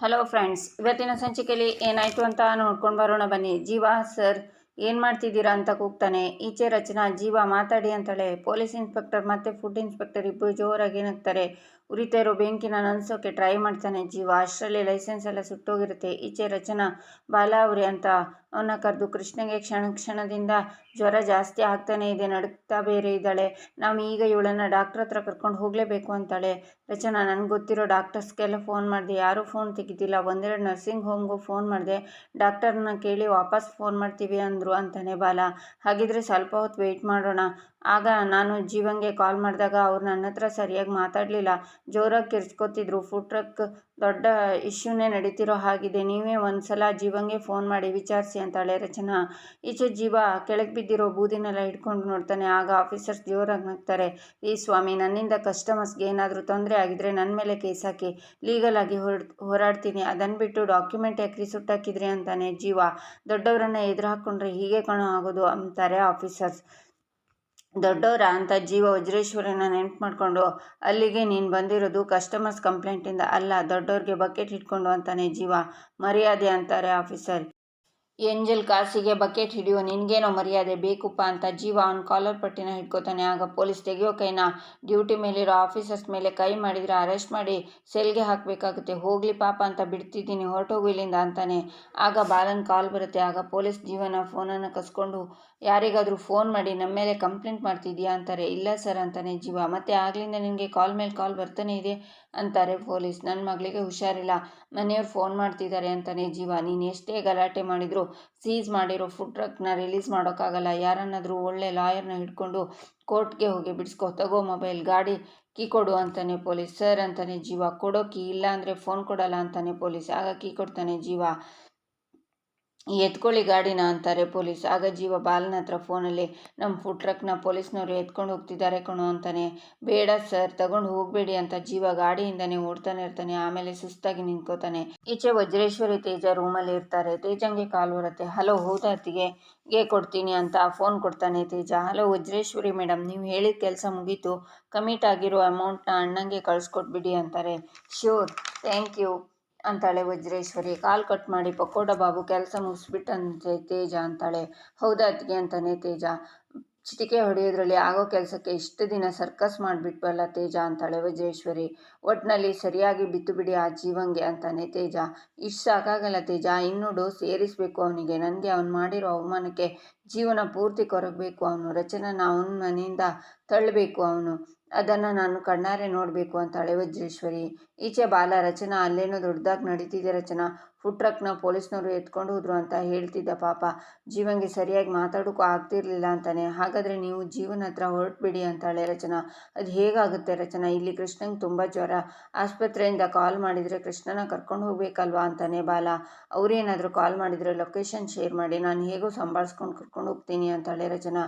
Hello friends ಇವತ್ತಿನ ಸಂಚಿಕೆಯಲ್ಲಿ ಏನಾಯಿತು ಅಂತ ನೋಡ್ಕೊಂಡು ಬರೋಣ ಬನ್ನಿ. ಜೀವ ಸರ್ ಏನು ಮಾಡ್ತಿದ್ದೀರಾ ಅಂತ ಕೂಗ್ತಾನೆ. ಈಚೆ ರಚನಾ, ಜೀವ ಮಾತಾಡಿ ಅಂತಾಳೆ. ಪೊಲೀಸ್ ಇನ್ಸ್ಪೆಕ್ಟರ್ ಮತ್ತು ಫುಡ್ ಇನ್ಸ್ಪೆಕ್ಟರ್ ಇಬ್ಬರು ಜೋರಾಗಿ ಏನಾಗ್ತಾರೆ ಉರಿತಾ ಇರೋ ಬೆಂಕಿನ ನನ್ಸೋಕೆ ಟ್ರೈ ಮಾಡ್ತಾನೆ ಜೀವ. ಅಷ್ಟರಲ್ಲಿ ಲೈಸೆನ್ಸ್ ಎಲ್ಲ ಸುಟ್ಟೋಗಿರುತ್ತೆ. ಈಚೆ ರಚನಾ ಬಾಲಾವರಿ ಅಂತ ಅವನ್ನ ಕರೆದು ಕೃಷ್ಣಗೆ ಕ್ಷಣ ಕ್ಷಣದಿಂದ ಜ್ವರ ಜಾಸ್ತಿ ಆಗ್ತಾನೆ ಇದೆ ನಡುಕ್ತಾ ಬೇರೆ ಇದ್ದಾಳೆ. ನಾವು ಈಗ ಇವಳನ್ನು ಡಾಕ್ಟ್ರ್ ಹತ್ರ ಕರ್ಕೊಂಡು ಹೋಗಲೇಬೇಕು ಅಂತಾಳೆ. ರಚನಾ, ನನಗೆ ಗೊತ್ತಿರೋ ಡಾಕ್ಟರ್ಸ್ಗೆಲ್ಲ ಫೋನ್ ಮಾಡಿದೆ. ಯಾರೂ ಫೋನ್ ತೆಗಿತಿಲ್ಲ. ಒಂದೆರಡು ನರ್ಸಿಂಗ್ ಹೋಮ್ಗೂ ಫೋನ್ ಮಾಡಿದೆ. ಡಾಕ್ಟರ್ನ ಕೇಳಿ ವಾಪಸ್ ಫೋನ್ ಮಾಡ್ತೀವಿ ಅಂದರು ಅಂತಾನೆ ಬಾಲ. ಹಾಗಿದ್ರೆ ಸ್ವಲ್ಪ ಹೊತ್ತು ವೆಯ್ಟ್ ಮಾಡೋಣ. ಆಗ ನಾನು ಜೀವಂಗೆ ಕಾಲ್ ಮಾಡಿದಾಗ ಅವ್ರು ನನ್ನ ಹತ್ರ ಸರಿಯಾಗಿ ಮಾತಾಡಲಿಲ್ಲ. ಜೋರಾಗಿ ಕಿರ್ಚ್ಕೊತಿದ್ರು. ಫುಡ್ ಟ್ರಕ್ ದೊಡ್ಡ ಇಶ್ಯೂನೇ ನಡೀತಿರೋ ಹಾಗಿದೆ. ನೀವೇ ಒಂದು ಸಲ ಜೀವಂಗೆ ಫೋನ್ ಮಾಡಿ ವಿಚಾರಿಸಿ ಅಂತಾಳೆ ರಚನಾ. ಈಚೆ ಜೀವ ಕೆಳಗೆ ಬಿದ್ದಿರೋ ಬೂದಿನೆಲ್ಲ ಹಿಡ್ಕೊಂಡು ನೋಡ್ತಾನೆ. ಆಗ ಆಫೀಸರ್ಸ್ ಜೋರಾಗಿ ನಗ್ತಾರೆ. ಈ ಸ್ವಾಮಿ, ನನ್ನಿಂದ ಕಸ್ಟಮರ್ಸ್ಗೆ ಏನಾದರೂ ತೊಂದರೆ ಆಗಿದ್ರೆ ನನ್ನ ಮೇಲೆ ಕೇಸ್ ಹಾಕಿ. ಲೀಗಲ್ ಆಗಿ ಹೊರ, ಹೋರಾಡ್ತೀನಿ. ಅದನ್ನು ಬಿಟ್ಟು ಡಾಕ್ಯುಮೆಂಟ್ ಯಾಕ್ರಿ ಸುಟ್ಟಾಕಿದ್ರಿ ಅಂತಾನೆ ಜೀವ. ದೊಡ್ಡವರನ್ನ ಎದುರು ಹಾಕ್ಕೊಂಡ್ರೆ ಹೀಗೆ ಕಣೋ ಆಗೋದು, ಅಂತಾರೆ ಆಫೀಸರ್ಸ್. ದೊಡ್ಡವರ ಅಂತ ಜೀವ ವಜ್ರೇಶ್ವರನ ನೆನ್ಪು ಮಾಡಿಕೊಂಡು, ಅಲ್ಲಿಗೆ ನೀನು ಬಂದಿರೋದು ಕಸ್ಟಮರ್ಸ್ ಕಂಪ್ಲೇಂಟಿಂದ ಅಲ್ಲ ದೊಡ್ಡವ್ರಿಗೆ ಬಕೆಟ್ ಇಟ್ಕೊಂಡು ಅಂತಾನೆ ಜೀವ, ಮರ್ಯಾದೆ ಅಂತಾರೆ ಆಫೀಸರ್ ಏಂಜಲ್ ಕಾಸಿಗೆ ಬಕೆಟ್ ಹಿಡಿಯೋ ನಿನಗೇನೋ ಮರ್ಯಾದೆ ಬೇಕುಪ್ಪ ಅಂತ ಜೀವ ಅವ್ನ ಕಾಲರ್ ಪಟ್ಟಿನ ಹಿಡ್ಕೋತಾನೆ. ಆಗ ಪೊಲೀಸ್ ತೆಗೆಯೋ ಕೈನ ಡ್ಯೂಟಿ ಮೇಲಿರೋ ಆಫೀಸರ್ಸ್ ಮೇಲೆ ಕೈ ಮಾಡಿದರೆ ಅರೆಸ್ಟ್ ಮಾಡಿ ಸೆಲ್ಗೆ ಹಾಕಬೇಕಾಗುತ್ತೆ. ಹೋಗಲಿ ಪಾಪ ಅಂತ ಬಿಡ್ತಿದ್ದೀನಿ ಹೊರಟೋಗು ಇಲ್ಲಿಂದ ಅಂತಾನೆ. ಆಗ ಬಾಲನ್ ಕಾಲ್ ಬರುತ್ತೆ. ಆಗ ಪೊಲೀಸ್ ಜೀವನ ಫೋನನ್ನು ಕಸ್ಕೊಂಡು, ಯಾರಿಗಾದರೂ ಫೋನ್ ಮಾಡಿ ನಮ್ಮ ಮೇಲೆ ಕಂಪ್ಲೇಂಟ್ ಮಾಡ್ತಿದ್ಯಾ ಅಂತಾರೆ. ಇಲ್ಲ ಸರ್ ಅಂತಾನೆ ಜೀವ. ಮತ್ತೆ ಆಗಲಿಂದ ನಿನಗೆ ಕಾಲ್ ಮೇಲೆ ಕಾಲ್ ಬರ್ತಾನೆ ಇದೆ. ಅಂತಾರೆ ಪೊಲೀಸ್. ನನ್ನ ಮಗಳಿಗೆ ಹುಷಾರಿಲ್ಲ. ಮನೆಯವ್ರು ಫೋನ್ ಮಾಡ್ತಿದ್ದಾರೆ ಅಂತಾನೆ ಜೀವ. ನೀನು ಎಷ್ಟೇ ಗಲಾಟೆ ಮಾಡಿದ್ರು ಸೀಸ್ ಮಾಡಿರೋ ಫುಡ್ ಟ್ರಕ್ನ ರಿಲೀಸ್ ಮಾಡೋಕ್ಕಾಗಲ್ಲ. ಯಾರನ್ನಾದರೂ ಒಳ್ಳೆ ಲಾಯರ್ನ ಹಿಡ್ಕೊಂಡು ಕೋರ್ಟ್ಗೆ ಹೋಗಿ ಬಿಡಿಸ್ಕೊ. ತಗೋ ಮೊಬೈಲ್, ಗಾಡಿ ಕೀ ಕೊಡು ಅಂತಾನೆ ಪೊಲೀಸ್. ಸರ್ ಅಂತಾನೆ ಜೀವ. ಕೊಡೋ ಕೀ ಇಲ್ಲ ಅಂದರೆ ಫೋನ್ ಕೊಡಲ್ಲ ಅಂತಾನೆ ಪೊಲೀಸ್. ಆಗ ಕೀ ಕೊಡ್ತಾನೆ ಜೀವ. ಎತ್ಕೊಳ್ಳಿ ಗಾಡಿನ ಅಂತಾರೆ ಪೊಲೀಸ್. ಆಗ ಜೀವ ಬಾಲನ ಹತ್ರ ಫೋನಲ್ಲಿ ನಮ್ಮ ಫುಡ್ ಟ್ರಕ್ನ ಪೊಲೀಸ್ನವರು ಎತ್ಕೊಂಡು ಹೋಗ್ತಿದ್ದಾರೆ ಕಣೋ ಅಂತಾನೆ. ಬೇಡ ಸರ್, ತಗೊಂಡು ಹೋಗಬೇಡಿ ಅಂತ ಜೀವ ಗಾಡಿಯಿಂದನೇ ಓಡ್ತಾನೆ ಇರ್ತಾನೆ. ಆಮೇಲೆ ಸುಸ್ತಾಗಿ ನಿಂತ್ಕೋತಾನೆ. ಈಚೆ ವಜ್ರೇಶ್ವರಿ ತೇಜ ರೂಮಲ್ಲಿ ಇರ್ತಾರೆ. ತೇಜಂಗೆ ಕಾಲು ಬರುತ್ತೆ. ಹಲೋ ಹೌದಾ ಗೆ ಕೊಡ್ತೀನಿ ಅಂತ ಫೋನ್ ಕೊಡ್ತಾನೆ ತೇಜ. ಹಲೋ, ವಜ್ರೇಶ್ವರಿ ಮೇಡಮ್ ನೀವು ಹೇಳಿದ ಕೆಲಸ ಮುಗೀತು. ಕಮಿಟ್ ಆಗಿರೋ ಅಮೌಂಟ್ನ ಅಣ್ಣಂಗೆ ಕಳಿಸ್ಕೊಟ್ಬಿಡಿ ಅಂತಾರೆ. Sure, thank you. ಅಂತಾಳೆ ವಜ್ರೇಶ್ವರಿ. ಕಾಲ್ ಕಟ್ ಮಾಡಿ, ಪಕೋಡ ಬಾಬು, ಕೆಲಸ ಮುಗಿಸ್ಬಿಟ್ಟಂತೆ ತೇಜ ಅಂತಾಳೆ. ಹೌದಾ ಅತ್ತಿಗೆ ಅಂತಾನೆ ತೇಜ. ಚಿಟಿಕೆ ಹೊಡೆಯೋದ್ರಲ್ಲಿ ಆಗೋ ಕೆಲಸಕ್ಕೆ ಇಷ್ಟು ದಿನ ಸರ್ಕಸ್ ಮಾಡಿಬಿಟ್ವಲ್ಲ ತೇಜ ಅಂತಾಳೆ ವಜ್ರೇಶ್ವರಿ. ಒಟ್ಟಿನಲ್ಲಿ ಸರಿಯಾಗಿ ಬಿತ್ತು ಬಿಡಿ ಆ ಜೀವಂಗೆ ಅಂತಾನೆ ತೇಜ. ಇಷ್ಟು ಸಾಕಾಗಲ್ಲ ತೇಜ, ಇನ್ನೂ ಡೋಸ್ ಏರಿಸಬೇಕು ಅವನಿಗೆ. ನನಗೆ ಅವನು ಮಾಡಿರೋ ಅವಮಾನಕ್ಕೆ ಜೀವನ ಪೂರ್ತಿ ಕೊರಗಬೇಕು ಅವನು. ರಚನನ ಅವನ ಮನೆಯಿಂದ ತಳ್ಳಬೇಕು ಅವನು. ಅದನ್ನು ನಾನು ಕಣ್ಣಾರೆ ನೋಡಬೇಕು ಅಂತಾಳೆ ವಜ್ರೇಶ್ವರಿ. ಈಚೆ ಬಾಲ ರಚನಾ ಅಲ್ಲೇನೋ ದೊಡ್ಡದಾಗಿ ನಡೀತಿದೆ ರಚನಾ. ಫುಡ್ ಟ್ರಕ್ನ ಪೊಲೀಸ್ನವರು ಎತ್ಕೊಂಡು ಹೋದ್ರು ಅಂತ ಹೇಳ್ತಿದ್ದ ಪಾಪ. ಜೀವನ್ಗೆ ಸರಿಯಾಗಿ ಮಾತಾಡೋಕ್ಕೂ ಆಗ್ತಿರ್ಲಿಲ್ಲ ಅಂತಾನೆ. ಹಾಗಾದರೆ ನೀವು ಜೀವನ ಹತ್ರ ಹೊರಟ್ಬಿಡಿ ಅಂತಾಳೆ ರಚನಾ. ಅದು ಹೇಗಾಗುತ್ತೆ ರಚನಾ? ಇಲ್ಲಿ ಕೃಷ್ಣಂಗೆ ತುಂಬ ಜ್ವರ. ಆಸ್ಪತ್ರೆಯಿಂದ ಕಾಲ್ ಮಾಡಿದರೆ ಕೃಷ್ಣನ ಕರ್ಕೊಂಡು ಹೋಗ್ಬೇಕಲ್ವಾ ಅಂತಾನೆ ಬಾಲ. ಅವರೇನಾದರೂ ಕಾಲ್ ಮಾಡಿದರೆ ಲೊಕೇಶನ್ ಶೇರ್ ಮಾಡಿ. ನಾನು ಹೇಗೋ ಸಂಭಾಳಿಸ್ಕೊಂಡು ಕರ್ಕೊಂಡು ಹೋಗ್ತೀನಿ ಅಂತಾಳೆ ರಚನಾ.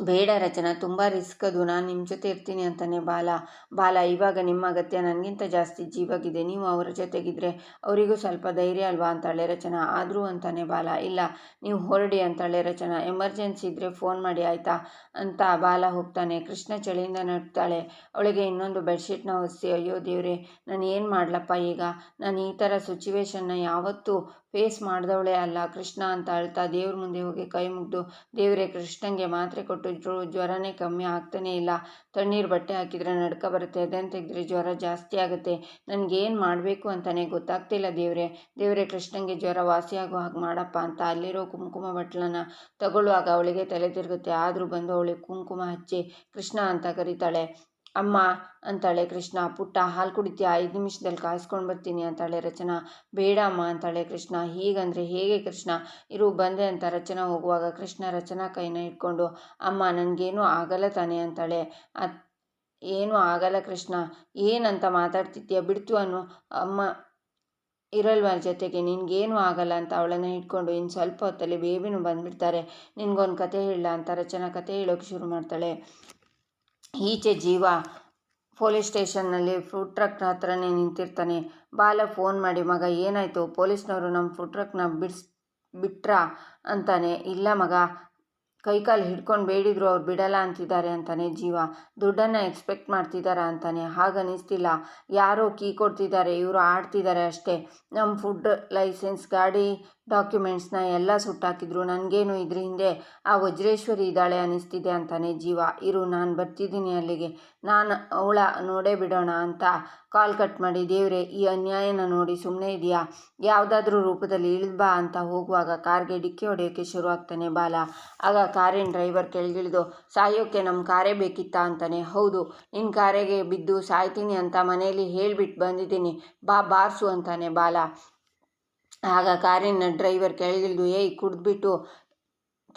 ಬೇಡ ರಚನಾ, ತುಂಬ ರಿಸ್ಕ್ ಅದು. ನಾನು ನಿಮ್ಮ ಜೊತೆ ಇರ್ತೀನಿ ಅಂತಾನೆ ಬಾಲ. ಬಾಲ, ಇವಾಗ ನಿಮ್ಮ ಅಗತ್ಯ ನನಗಿಂತ ಜಾಸ್ತಿ ಜೀವಾಗಿದೆ. ನೀವು ಅವರ ಜೊತೆಗಿದ್ರೆ ಅವರಿಗೂ ಸ್ವಲ್ಪ ಧೈರ್ಯ ಅಲ್ವಾ ಅಂತಾಳೆ ರಚನಾ. ಆದರೂ ಅಂತಾನೆ ಬಾಲ, ಇಲ್ಲ, ನೀವು ಹೊರಡಿ ಅಂತಾಳೆ ರಚನಾ. ಎಮರ್ಜೆನ್ಸಿ ಇದ್ದರೆ ಫೋನ್ ಮಾಡಿ, ಆಯಿತಾ? ಅಂತ ಬಾಲ ಹೋಗ್ತಾನೆ. ಕೃಷ್ಣ ಚಳಿಯಿಂದ ನಡ್ತಾಳೆ. ಅವಳಿಗೆ ಇನ್ನೊಂದು ಬೆಡ್ಶೀಟ್ನ ಒಸಿ ಅಯ್ಯೋ ದೇವ್ರೆ, ನಾನು ಏನು ಮಾಡಲಪ್ಪ ಈಗ? ನಾನು ಈ ಥರ ಸಿಚುವೇಶನ್ನ ಯಾವತ್ತೂ ಫೇಸ್ ಮಾಡಿದವಳೆ ಅಲ್ಲ. ಕೃಷ್ಣ ಅಂತ ಅಳ್ತಾ ದೇವ್ರ ಮುಂದೆ ಹೋಗಿ ಕೈ ಮುಗಿದು, ದೇವರೇ ಕೃಷ್ಣಂಗೆ ಮಾತ್ರೆ ಕೊಟ್ಟು ಜ್ವರನೇ ಕಮ್ಮಿ ಆಗ್ತಾನೇ ಇಲ್ಲ. ತಣ್ಣೀರು ಬಟ್ಟೆ ಹಾಕಿದರೆ ನಡ್ಕ ಬರುತ್ತೆ ಅದನ್ನು ತೆಗೆದ್ರೆ ಜ್ವರ ಜಾಸ್ತಿ ಆಗುತ್ತೆ. ನನಗೇನು ಮಾಡಬೇಕು ಅಂತಲೇ ಗೊತ್ತಾಗ್ತಿಲ್ಲ ದೇವರೇ. ದೇವರೇ ಕೃಷ್ಣಂಗೆ ಜ್ವರ ವಾಸಿಯಾಗೋ ಹಾಗೆ ಮಾಡಪ್ಪ ಅಂತ ಅಲ್ಲಿರೋ ಕುಂಕುಮ ಬಟ್ಲನ್ನ ತಗೊಳ್ಳುವಾಗ ಅವಳಿಗೆ ತಲೆ ತಿರುಗುತ್ತೆ. ಆದರೂ ಬಂದು ಅವಳಿಗೆ ಕುಂಕುಮ ಹಚ್ಚಿ ಕೃಷ್ಣ ಅಂತ ಕರೀತಾಳೆ. ಅಮ್ಮ ಅಂತಾಳೆ ಕೃಷ್ಣ, ಪುಟ್ಟ ಹಾಲು ಕುಡಿತೀಯ, ಐದು ನಿಮಿಷದಲ್ಲಿ ಕಾಯಿಸ್ಕೊಂಡು ಬರ್ತೀನಿ ಅಂತಾಳೆ ರಚನಾ. ಬೇಡ ಅಮ್ಮ ಅಂತಾಳೆ ಕೃಷ್ಣ. ಹೀಗಂದರೆ ಹೇಗೆ ಕೃಷ್ಣ? ಇರು, ಬಂದೆ ಅಂತ ರಚನಾ ಹೋಗುವಾಗ ಕೃಷ್ಣ ರಚನಾ ಕೈನ ಇಟ್ಕೊಂಡು ಅಮ್ಮ ನನಗೇನು ಆಗಲ್ಲ ತಾನೆ ಅಂತಾಳೆ. ಅತ್, ಏನೂ ಆಗಲ್ಲ ಕೃಷ್ಣ. ಏನಂತ ಮಾತಾಡ್ತಿದ್ದೀಯ ಬಿಡ್ತು ಅನ್ನು. ಅಮ್ಮ, ಇರಲ್ವ ಜೊತೆಗೆ? ನಿನಗೇನು ಆಗಲ್ಲ ಅಂತ ಅವಳನ್ನು ಇಟ್ಕೊಂಡು ಇನ್ನು ಸ್ವಲ್ಪ ಹೊತ್ತಲ್ಲಿ ಬೇಬಿನೂ ಬಂದುಬಿಡ್ತಾರೆ. ನಿನಗೊಂದು ಕತೆ ಹೇಳ ಅಂತ ರಚನಾ ಕತೆ ಹೇಳೋಕೆ ಶುರು ಮಾಡ್ತಾಳೆ. ಈಚೆ ಜೀವ ಪೊಲೀಸ್ ಸ್ಟೇಷನ್ನಲ್ಲಿ ಫುಡ್ ಟ್ರಕ್ನ ಹತ್ರನೇ ನಿಂತಿರ್ತಾನೆ. ಬಾಲ ಫೋನ್ ಮಾಡಿ, ಮಗ, ಏನಾಯಿತು? ಪೊಲೀಸ್ನವರು ನಮ್ಮ ಫುಡ್ ಟ್ರಕ್ನ ಬಿಡ್ಸ್, ಬಿಟ್ರಾ? ಅಂತಾನೆ. ಇಲ್ಲ ಮಗ ಕೈಕಾಲು ಹಿಡ್ಕೊಂಡು ಬೇಡಿದ್ರು ಅವ್ರು ಬಿಡಲ್ಲ ಅಂತಿದ್ದಾರೆ ಅಂತಾನೆ ಜೀವ. ದುಡ್ಡನ್ನು ಎಕ್ಸ್ಪೆಕ್ಟ್ ಮಾಡ್ತಿದ್ದಾರೆ ಅಂತಾನೆ. ಹಾಗನಿಸ್ತಿಲ್ಲ ಯಾರೋ ಕೀ ಕೊಡ್ತಿದ್ದಾರೆ ಇವರು ಆಡ್ತಿದ್ದಾರೆ ಅಷ್ಟೇ. ನಮ್ಮ ಫುಡ್ ಲೈಸೆನ್ಸ್, ಗಾಡಿ ಡಾಕ್ಯುಮೆಂಟ್ಸ್ನ ಎಲ್ಲ ಸುಟ್ಟಾಕಿದ್ರು. ನನಗೇನು ಇದ್ರ ಹಿಂದೆ ಆ ವಜ್ರೇಶ್ವರಿ ಇದ್ದಾಳೆ ಅನ್ನಿಸ್ತಿದೆ ಅಂತಾನೆ ಜೀವ. ಇರು, ನಾನು ಬರ್ತಿದ್ದೀನಿ ಅಲ್ಲಿಗೆ. ನಾನು ಅವಳ ನೋಡೇ ಬಿಡೋಣ ಅಂತ ಕಾಲ್ ಕಟ್ ಮಾಡಿ, ದೇವ್ರೆ, ಈ ಅನ್ಯಾಯನ ನೋಡಿ ಸುಮ್ಮನೆ ಇದೆಯಾ ಯಾವುದಾದ್ರೂ ರೂಪದಲ್ಲಿ ಇಳಿದು ಬಾ ಅಂತ ಹೋಗುವಾಗ ಕಾರ್ಗೆ ಡಿಕ್ಕಿ ಹೊಡೆಯೋಕ್ಕೆ ಶುರು ಆಗ್ತಾನೆ ಬಾಲ. ಆಗ ಕಾರಿನ ಡ್ರೈವರ್ ಕೆಳಗಿಳಿದು ಸಾಯೋಕ್ಕೆ ನಮ್ಮ ಕಾರೇ ಬೇಕಿತ್ತಾ? ಅಂತಾನೆ. ಹೌದು ನಿನ್ನ ಕಾರಿಗೆ ಬಿದ್ದು ಸಾಯ್ತೀನಿ ಅಂತ ಮನೆಯಲ್ಲಿ ಹೇಳಿಬಿಟ್ಟು ಬಂದಿದ್ದೀನಿ. ಬಾ, ಬಾರ್ಸು ಅಂತಾನೆ ಬಾಲ. ಆಗ ಕಾರಿನ ಡ್ರೈವರ್ ಕೆಳಗಿಳಿದು, ಏಯ್, ಕುಡಿದ್ಬಿಟ್ಟು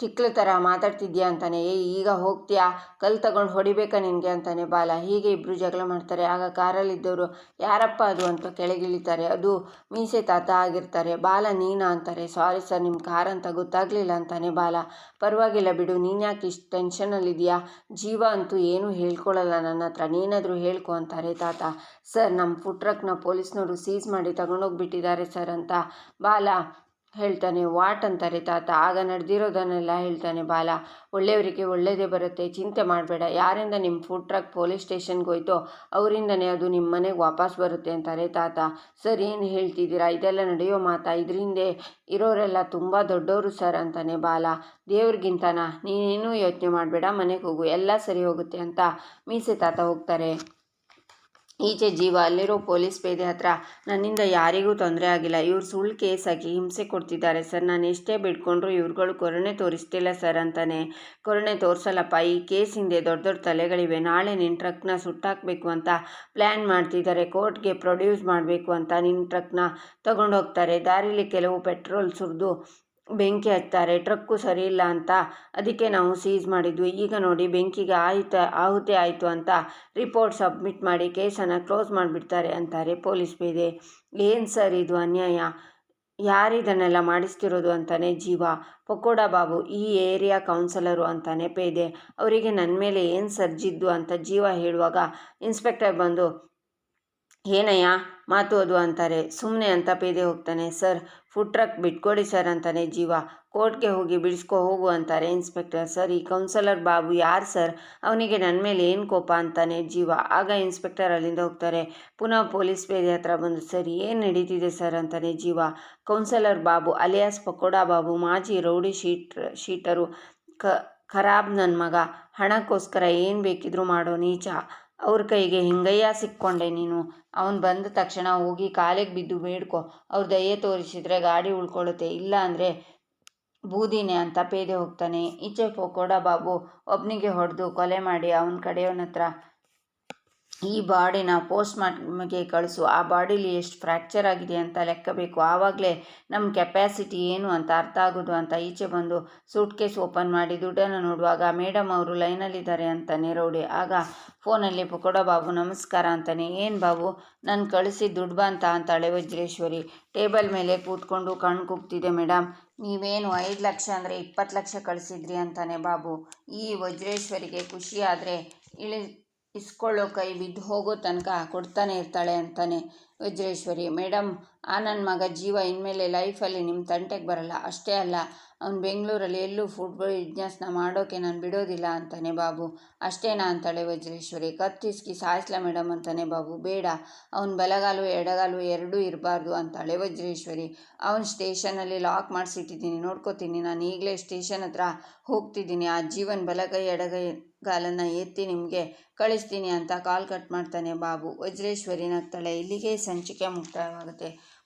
ತಿಕ್ಲ ಥರ ಮಾತಾಡ್ತಿದ್ಯಾ ಅಂತಾನೆ, ಏ, ಈಗ ಹೋಗ್ತೀಯಾ? ಕಲ್ಲು ತಗೊಂಡು ಹೊಡಿಬೇಕಾ ನಿನಗೆ? ಅಂತಾನೆ, ಬಾಲ, ಹೀಗೆ ಇಬ್ಬರು ಜಗಳ ಮಾಡ್ತಾರೆ. ಆಗ ಕಾರಲ್ಲಿದ್ದವರು, ಯಾರಪ್ಪ ಅದು? ಅಂತ ಕೆಳಗಿಳಿತಾರೆ. ಅದು ಮೀಸೆ ತಾತ ಆಗಿರ್ತಾರೆ. ಬಾಲ, ನೀನಾ? ಅಂತಾರೆ. ಸಾರಿ ಸರ್ ನಿಮ್ಮ ಕಾರ್ ಅಂತ ಗೊತ್ತಾಗಲಿಲ್ಲ ಅಂತಾನೆ, ಬಾಲ, ಪರವಾಗಿಲ್ಲ ಬಿಡು. ನೀನು ಯಾಕೆ ಇಷ್ಟು ಟೆನ್ಷನಲ್ಲಿದೆಯಾ ಜೀವ ಅಂತೂ ಏನೂ ಹೇಳ್ಕೊಳ್ಳಲ್ಲ ನನ್ನ ಹತ್ರ. ನೀನಾದರೂ ಹೇಳ್ಕೊ ಅಂತಾರೆ ತಾತ. ಸರ್ ನಮ್ಮ ಫುಡ್ ಟ್ರಕ್ನ ಪೊಲೀಸ್ನವರು ಸೀಸ್ ಮಾಡಿ ತಗೊಂಡೋಗ್ಬಿಟ್ಟಿದ್ದಾರೆ ಸರ್ ಅಂತ, ಬಾಲ ಹೇಳ್ತಾನೆ, ವಾಟ್ ಅಂತಾರೆ ತಾತ? ಆಗ ನಡೆದಿರೋದನ್ನೆಲ್ಲ ಹೇಳ್ತಾನೆ ಬಾಲ. ಒಳ್ಳೆಯವರಿಗೆ ಒಳ್ಳೆಯದೇ ಬರುತ್ತೆ, ಚಿಂತೆ ಮಾಡಬೇಡ. ಯಾರಿಂದ ನಿಮ್ಮ ಫುಡ್ ಟ್ರಕ್ ಪೊಲೀಸ್ ಸ್ಟೇಷನ್ಗೆ ಹೋಯ್ತೋ, ಅವರಿಂದನೇ ಅದು ನಿಮ್ಮ ಮನೆಗೆ ವಾಪಸ್ ಬರುತ್ತೆ, ಅಂತಾರೆ ತಾತ. ಸರ್, ಏನು ಹೇಳ್ತಿದ್ದೀರಾ? ಇದೆಲ್ಲ ನಡೆಯೋ ಮಾತಾ. ಇದರಿಂದ ಇರೋರೆಲ್ಲ ತುಂಬ ದೊಡ್ಡವರು ಸರ್, ಅಂತಾನೆ ಬಾಲ. ದೇವ್ರಿಗಿಂತನಾ? ನೀನೇನೂ ಯೋಚನೆ ಮಾಡಬೇಡ. ಮನೆಗೆ ಹೋಗು. ಎಲ್ಲ ಸರಿ ಹೋಗುತ್ತೆ, ಅಂತ ಮೀಸೆ ತಾತ ಹೋಗ್ತಾರೆ. ಈಚೆ ಜೀವ, ಅಲ್ಲಿರೋ ಪೊಲೀಸ್ ಪೇದೆ ಹತ್ರ ನನ್ನಿಂದ ಯಾರಿಗೂ ತೊಂದರೆ ಆಗಿಲ್ಲ. ಇವ್ರು ಸುಳ್ಳು ಕೇಸ್ ಹಾಕಿ ಹಿಂಸೆ ಕೊಡ್ತಿದ್ದಾರೆ ಸರ್. ನಾನು ಎಷ್ಟೇ ಬಿಡ್ಕೊಂಡ್ರು ಇವ್ರುಗಳು ಕೊರೋನೆ ತೋರಿಸ್ತಿಲ್ಲ ಸರ್ ಅಂತಾನೆ. ಕೊರೋನೆ ತೋರಿಸಲ್ಲಪ್ಪ, ಈ ಕೇಸ್ ಹಿಂದೆ ದೊಡ್ಡ ದೊಡ್ಡ ತಲೆಗಳಿವೆ. ನಾಳೆ ನಿನ್ನ ಟ್ರಕ್ನ ಸುಟ್ಟಾಕಬೇಕು ಅಂತ ಪ್ಲ್ಯಾನ್ ಮಾಡ್ತಿದ್ದಾರೆ. ಕೋರ್ಟ್ಗೆ ಪ್ರೊಡ್ಯೂಸ್ ಮಾಡಬೇಕು ಅಂತ ನಿನ್ನ ಟ್ರಕ್ನ ತೊಗೊಂಡೋಗ್ತಾರೆ. ದಾರಿಲಿ ಕೆಲವು ಪೆಟ್ರೋಲ್ ಸುರಿದು ಬೆಂಕಿ ಹಚ್ತಾರೆ, ಟ್ರಕ್ಕು ಸರಿ ಇಲ್ಲ ಅಂತ ಅದಕ್ಕೆ ನಾವು ಸೀಸ್ ಮಾಡಿದ್ವಿ. ಈಗ ನೋಡಿ ಬೆಂಕಿಗೆ ಆಯಿತ, ಆಹುತಿ ಆಯಿತು ಅಂತ ರಿಪೋರ್ಟ್ ಸಬ್ಮಿಟ್ ಮಾಡಿ ಕೇಸನ್ನು ಕ್ಲೋಸ್ ಮಾಡಿಬಿಡ್ತಾರೆ ಅಂತಾರೆ ಪೊಲೀಸ್ ಪೇದೆ. ಏನು ಸರ್ ಇದು ಅನ್ಯಾಯ? ಯಾರಿದನ್ನೆಲ್ಲ ಮಾಡಿಸ್ತಿರೋದು ಅಂತಾನೆ ಜೀವ. ಪಕೋಡ ಬಾಬು, ಈ ಏರಿಯಾ ಕೌನ್ಸಿಲರು ಅಂತಾನೆ ಪೇದೆ. ಅವರಿಗೆ ನನ್ನ ಮೇಲೆ ಏನು ಸರ್ಜಿದ್ದು ಅಂತ ಜೀವ ಹೇಳುವಾಗ ಇನ್ಸ್ಪೆಕ್ಟರ್ ಬಂದು, ಏನಯ್ಯ, ಮಾತು ಅದು ಅಂತಾರೆ. ಸುಮ್ಮನೆ ಅಂತ ಪೇದೆ ಹೋಗ್ತಾನೆ. ಸರ್ ಫುಡ್ ಟ್ರಕ್ ಬಿಟ್ಕೊಡಿ ಸರ್ ಅಂತಾನೆ ಜೀವ. ಕೋರ್ಟ್ಗೆ ಹೋಗಿ ಬಿಡಿಸ್ಕೊ ಹೋಗು ಅಂತಾರೆ ಇನ್ಸ್ಪೆಕ್ಟರ್. ಸರ್ ಈ ಕೌನ್ಸಲರ್ ಬಾಬು ಯಾರು ಸರ್? ಅವನಿಗೆ ನನ್ನ ಮೇಲೆ ಏನು ಕೋಪ ಅಂತಾನೆ ಜೀವ. ಆಗ ಇನ್ಸ್ಪೆಕ್ಟರ್ ಅಲ್ಲಿಂದ ಹೋಗ್ತಾರೆ. ಪುನಃ ಪೊಲೀಸ್ ಪೇದೆ ಹತ್ರ ಬಂದು, ಸರ್, ಏನು ನಡೀತಿದೆ ಸರ್? ಅಂತಾನೆ ಜೀವ. ಕೌನ್ಸಲರ್ ಬಾಬು, ಅಲಿಯಾಸ್ ಪಕೋಡಾ ಬಾಬು, ಮಾಜಿ ರೌಡಿ ಶೀಟ್, ಶೀಟರು ಖರಾಬ್ ನನ್ನ ಮಗ. ಹಣಕ್ಕೋಸ್ಕರ ಏನು ಬೇಕಿದ್ರೂ ಮಾಡೋ, ನೀಚ. ಅವ್ರ ಕೈಗೆ ಹಿಂಗಯ್ಯ ಸಿಕ್ಕೊಂಡೆ ನೀನು? ಅವನು ಬಂದ ತಕ್ಷಣ ಹೋಗಿ ಕಾಲಿಗೆ ಬಿದ್ದು ಬೇಡ್ಕೊ. ಅವ್ರ ದಯೆ ತೋರಿಸಿದ್ರೆ ಗಾಡಿ ಉಳ್ಕೊಳ್ಳುತ್ತೆ ಇಲ್ಲ ಅಂದರೆ ಬೂದಿನೇ ಅಂತ ಪೇದೆ ಹೋಗ್ತಾನೆ. ಈಚೆ ಪೋಕೋಡ ಬಾಬು ಒಬ್ಬನಿಗೆ ಹೊಡೆದು ಕೊಲೆ ಮಾಡಿ ಅವನ ಕಡೆಯವನ ಹತ್ರ ಈ ಬಾಡಿನ ಪೋಸ್ಟ್ ಮಾರ್ಟಮ್ಗೆ ಕಳಿಸು. ಆ ಬಾಡಿಲಿ ಎಷ್ಟು ಫ್ರ್ಯಾಕ್ಚರ್ ಆಗಿದೆ ಅಂತ ಲೆಕ್ಕ ಬೇಕು ಆವಾಗಲೇ ನಮ್ಮ ಕೆಪ್ಯಾಸಿಟಿ ಏನು ಅಂತ ಅರ್ಥ ಆಗೋದು ಅಂತ ಈಚೆ ಬಂದು ಸೂಟ್ ಕೇಸ್ ಓಪನ್ ಮಾಡಿ ದುಡ್ಡನ್ನು ನೋಡುವಾಗ ಮೇಡಮ್ ಅವರು ಲೈನಲ್ಲಿದ್ದಾರೆ ಅಂತ ನೆರೋಡಿ ಆಗ ಫೋನಲ್ಲಿ, ಪುಕೋಡ ಬಾಬು, ನಮಸ್ಕಾರ ಅಂತಾನೆ. ಏನು ಬಾಬು, ನಾನು ಕಳಿಸಿ ದುಡ್ಡು ಬಂತ ಅಂತಾಳೆ ವಜ್ರೇಶ್ವರಿ. ಟೇಬಲ್ ಮೇಲೆ ಕೂತ್ಕೊಂಡು ಕಣ್ಣು ಕುಗ್ತಿದೆ ಮೇಡಮ್ ನೀವೇನು ಐದು ಲಕ್ಷ ಅಂದರೆ ಇಪ್ಪತ್ತು ಲಕ್ಷ ಕಳಿಸಿದ್ರಿ ಅಂತಾನೆ ಬಾಬು. ಈ ವಜ್ರೇಶ್ವರಿಗೆ ಖುಷಿ ಆದರೆ ಇಳಿ ಇಸ್ಕೊಳ್ಳೋ ಕೈ ಬಿದ್ದು ಹೋಗೋ ತನಕ ಕೊಡ್ತಾನೆ ಇರ್ತಾಳೆ ಅಂತಾನೆ ವಜ್ರೇಶ್ವರಿ. ಮೇಡಮ್ ಆ ನನ್ನ ಮಗ ಜೀವ ಇನ್ಮೇಲೆ ಲೈಫಲ್ಲಿ ನಿಮ್ಮ ತಂಟೆಗೆ ಬರಲ್ಲ. ಅಷ್ಟೇ ಅಲ್ಲ, ಅವ್ನು ಬೆಂಗಳೂರಲ್ಲಿ ಎಲ್ಲೂ ಫುಟ್ಬಾಲ್ ಬಿಸ್ನೆಸ್ನ ಮಾಡೋಕೆ ನಾನು ಬಿಡೋದಿಲ್ಲ ಅಂತಾನೆ ಬಾಬು. ಅಷ್ಟೇನಾ ಅಂತಾಳೆ ವಜ್ರೇಶ್ವರಿ. ಕತ್ತಿಸ್ಕಿ ಸಾಯಿಸ್ಲ ಮೇಡಮ್ ಅಂತಾನೆ ಬಾಬು. ಬೇಡ, ಅವ್ನು ಬಲಗಾಲು ಎಡಗಾಲು ಎರಡೂ ಇರಬಾರ್ದು ಅಂತಾಳೆ ವಜ್ರೇಶ್ವರಿ. ಅವ್ನು ಸ್ಟೇಷನಲ್ಲಿ ಲಾಕ್ ಮಾಡಿಸಿಟ್ಟಿದ್ದೀನಿ. ನೋಡ್ಕೋತೀನಿ, ನಾನು ಈಗಲೇ ಸ್ಟೇಷನ್ ಹತ್ರ ಹೋಗ್ತಿದ್ದೀನಿ. ಆ ಜೀವನ್ ಬಲಗೈ ಎಡಗೈ ಗಾಲನ್ನು ಎತ್ತಿ ನಿಮಗೆ ಕಳಿಸ್ತೀನಿ ಅಂತ ಕಾಲ್ ಕಟ್ ಮಾಡ್ತಾನೆ ಬಾಬು. ವಜ್ರೇಶ್ವರಿ ನಗ್ತಾಳೆ. ಇಲ್ಲಿಗೆ ಸಂಚಿಕೆ ಮುಕ್ತಾಯವಾಗುತ್ತೆ